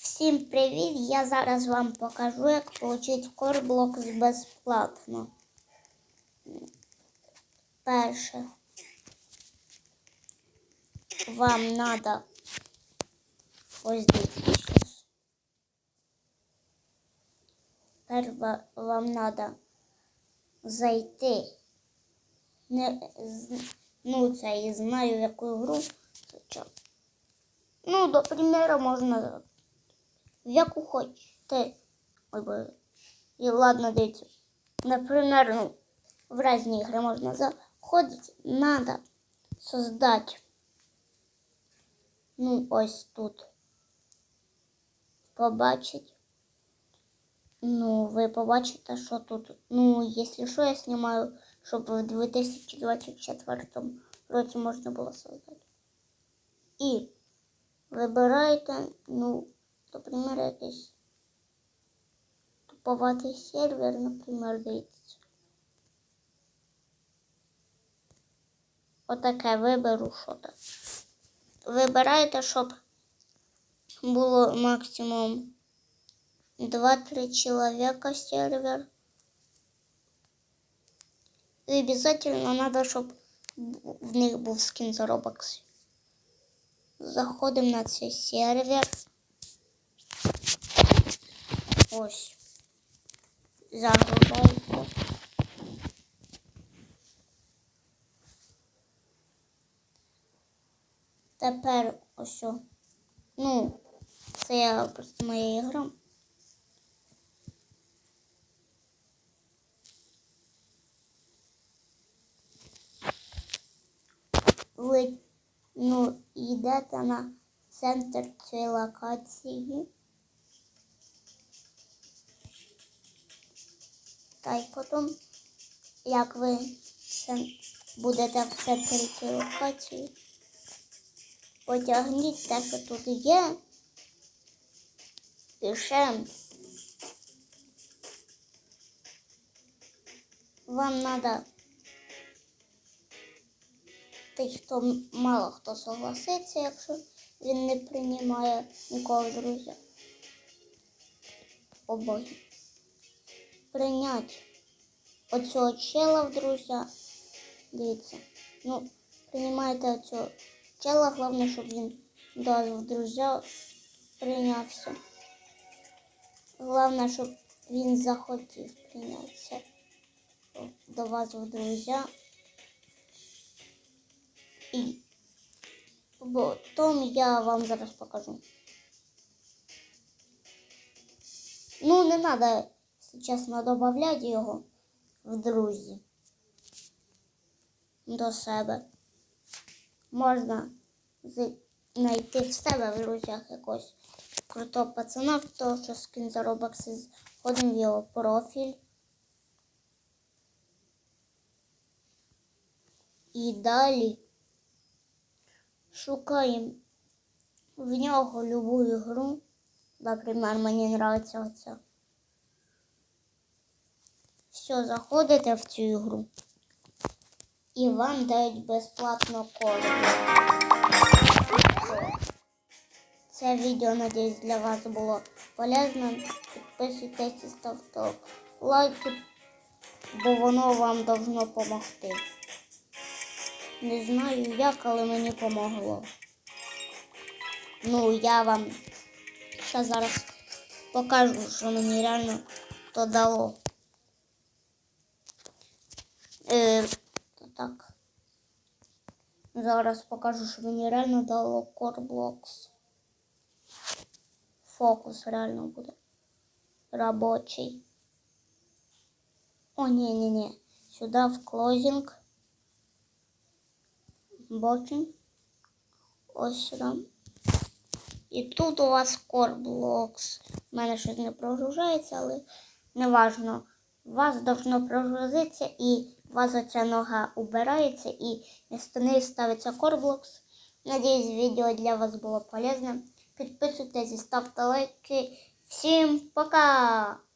Всім привіт! Я зараз вам покажу, як отримати Корблокс безплатно. Перше. Вам надо ось дивіться. Перше вам надо зайти. Не, ну, це я знаю, яку гру. Ну, до примеру, можна яку хочете. Ой. І ладно, дивіться. Например, ну, в різні ігри можна заходити. Надо создати. Ну, ось тут. Побачить. Ну, ви побачите, що тут. Ну, якщо що, я знімаю, щоб в 2024 році можна було создати. І вибираєте, ну, наприклад, якийсь туповатий сервер, наприклад, дивіться. Отаке виберу що то. Вибираєте, щоб було максимум 2-3 чоловіка сервер. І обязательно надо, щоб в них був скін за Robux. Заходимо на цей сервер. Ось. Загружається. Тепер ось. Ну, це я просто моя ігра. Ви ну, йдете на центр цієї локації. Та й потім, як ви це будете в центрі цієї локації, потягніть те, що тут є, пишем. Вам треба тих, хто мало хто согласиться, якщо він не приймає нікого друзі. Обоє. Прийняти оцього чела в друзі. Дивіться. Ну, приймайте оцього чела, головне, щоб він вас в друзі прийнявся. Головне, щоб він захотів прийнятися до вас в друзі. І потім я вам зараз покажу. Ну, не треба, якщо чесно, додати його в друзі до себе. Можна знайти в себе в друзях якогось крутого пацана, того, що скін за Robux, входимо в його профіль. І далі шукаємо в нього любу ігру. Наприклад, мені подобається оця. Все, заходите в цю ігру. І вам дають безплатно коди. Це відео, надіюсь, для вас було полезно. Підписуйтесь і ставте лайки, бо воно вам должно допомогти. Не знаю як, але мені помогло. Ну, я вам ще зараз покажу, що мені реально то дало. Е, так. Зараз покажу, що мені реально дало Corblocks. Фокус реально буде. Робочий. О, ні. Сюди в клозінг. Бочинг. Ось сюди. І тут у вас корблокс. У мене щось не прогружається, але не важно. У вас должно прогрузитися і у вас оця нога убирається і вместо неї ставиться корблокс. Надіюсь, відео для вас було полезне. Підписуйтесь ставте лайки. Всім пока!